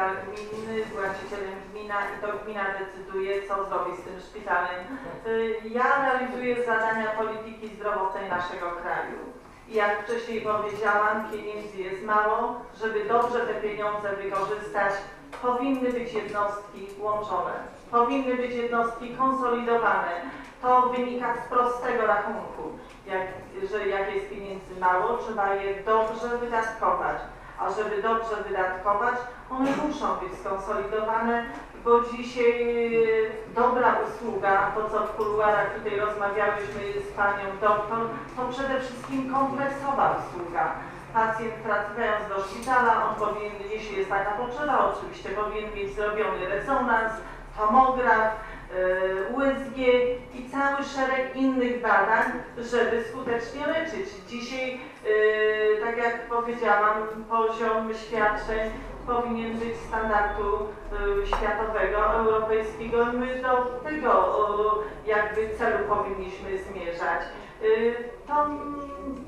szpital gminny, właścicielem gmina i to gmina decyduje, co zrobi z tym szpitalem. Y, Ja realizuję zadania polityki zdrowotnej naszego kraju. I jak wcześniej powiedziałam, pieniędzy jest mało. Żeby dobrze te pieniądze wykorzystać, powinny być jednostki łączone. Powinny być jednostki konsolidowane. To wynika z prostego rachunku, jak, że jak jest pieniędzy mało, trzeba je dobrze wydatkować. A żeby dobrze wydatkować, one muszą być skonsolidowane, bo dzisiaj e, dobra usługa, to co w kuluarach tutaj rozmawiałyśmy z panią doktor, to przede wszystkim kompleksowa usługa. Pacjent trafiając do szpitala, on powinien, jeśli jest taka potrzeba, oczywiście powinien mieć zrobiony rezonans, tomograf, e, USG cały szereg innych badań, żeby skutecznie leczyć. Dzisiaj, e, tak jak powiedziałam, poziom świadczeń powinien być standardu e, światowego, europejskiego. My do tego jakby celu powinniśmy zmierzać. Y, To,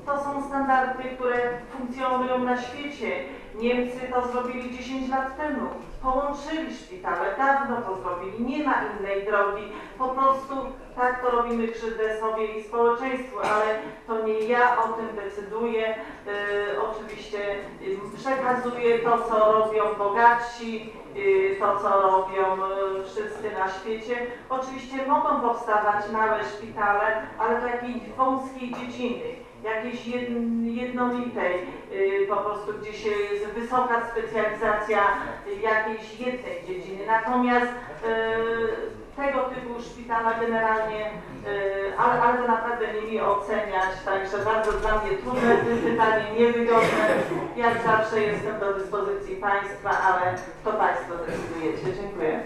to są standardy, które funkcjonują na świecie. Niemcy to zrobili 10 lat temu. Połączyli szpitale, dawno to zrobili. Nie ma innej drogi. Po prostu tak to robimy krzywdę sobie i społeczeństwu, ale to nie ja o tym decyduję. Y, oczywiście y, przekazuję to, co robią bogatsi, to, co robią wszyscy na świecie. Oczywiście mogą powstawać małe szpitale, ale takiej wąskiej dziedziny, jakiejś jed- jednolitej, y, po prostu gdzie się jest wysoka specjalizacja y, jakiejś jednej dziedziny. Natomiast y, tego typu szpitala generalnie, y, ale, ale to naprawdę nie mi oceniać, także bardzo dla mnie trudne pytanie, niewygodne. Jak zawsze jestem do dyspozycji Państwa, ale to Państwo decydujecie. Dziękuję.